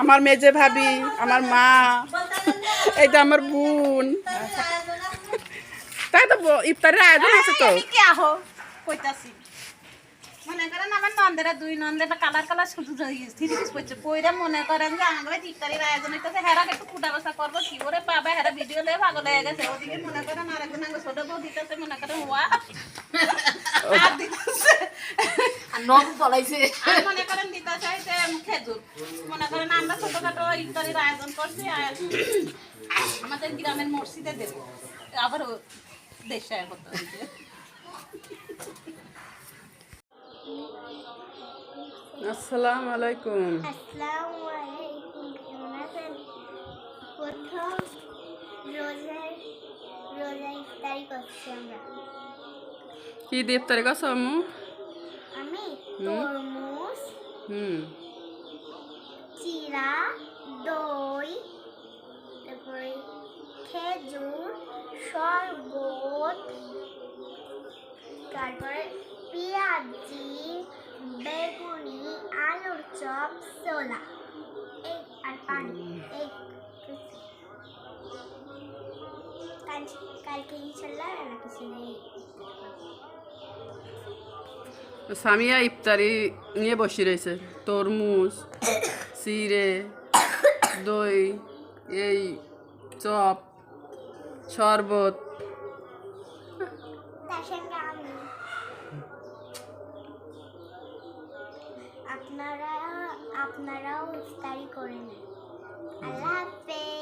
আমার মেজে ভাবি আমার মা এইটা আমার বোন। তাই তো ইফতারের আয়োজন আছে তো। কইতাছি। মনে করেন আমার নন্দেরা দুই নন্দেরা কালার কালার শুধু থ্রি পিস পড়ছে পইরা মনে করেন যে আমাদের ইফতারির আয়োজন হইতেছে হেরা একটু ফুটা বসা করব কি করে পাবে হেরা ভিডিও লেগে ভালো লেগে গেছে। ওদিকে মনে করেন আরেকজন আগে ছোট বউ দিতেছে মনে করেন ওয়া। আর নখ মনে করেন যে খেজুর। মনে করেন আমরা ছোটখাটো ইফতারির আয়োজন করছি আর আমাদের গ্রামের মসজিদে দেবো। আবার দেশে। আসসালামু আলাইকুম। আসসালামু আলাইকুম কেমন আছেন? প্রথম রোজার রোজা ইফতারি করছি আমরা। কি দিয়ে ইফতারি করছ আম্মু। তরমুজ হুম। চিরা দই তারপরে খেজুর শরবত তারপরে পেঁয়াজি বেগুনি আলুর চপ ছোলা। এই আর পানি। এই কাল- কালকে ইনশাল্লাহ নেই। সামিয়া ইফতারি নিয়ে বসে রয়েছে। তরমুজ, চিড়ে, দই, এই চপ, শরবত। আপনারা, আপনারাও ইফতারি করে নেন। আল্লাহ হাফেজ।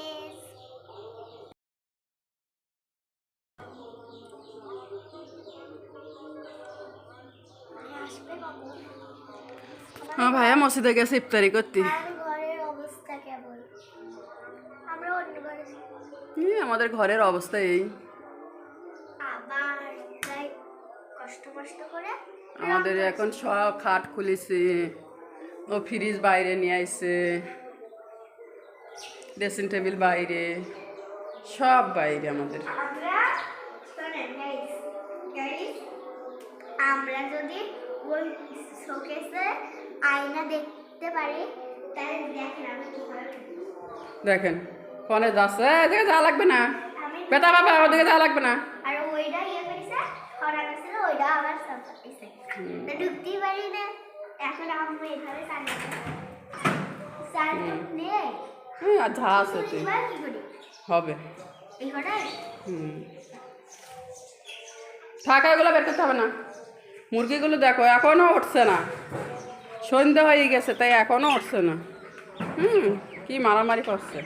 আমার ভাইয়া মসজিদে গেছে ইফতারি করতে। আমাদের ঘরের অবস্থা এই। আমাদের এখন সব খাট খুলেছে। ও ফ্রিজ বাইরে নিয়ে আইছে। ড্রেসিং টেবিল বাইরে। সব বাইরে আমাদের। আমরা যদি ওই শোকেসে আয়না দেখতে পারি তাহলে দেখেন আমি কি দেখেন ফোনে যাচ্ছে এদিকে যাওয়া লাগবে না। বেটা বাবা ওদিকে যাওয়া লাগবে না। আর ওইটা ইয়ে করেছে ছিল ওইটা আবার সব ঢুকতেই পারি না। এখন আমি এভাবে চালিয়ে চালিয়ে নেই হ্যাঁ যা আছে হবে। হুম। থাকা এগুলো বের করতে হবে না। মুরগিগুলো দেখো এখনও উঠছে না। সন্ধ্যে হয়ে গেছে তাই এখনও উঠছে না। হুম কি মারামারি করছে।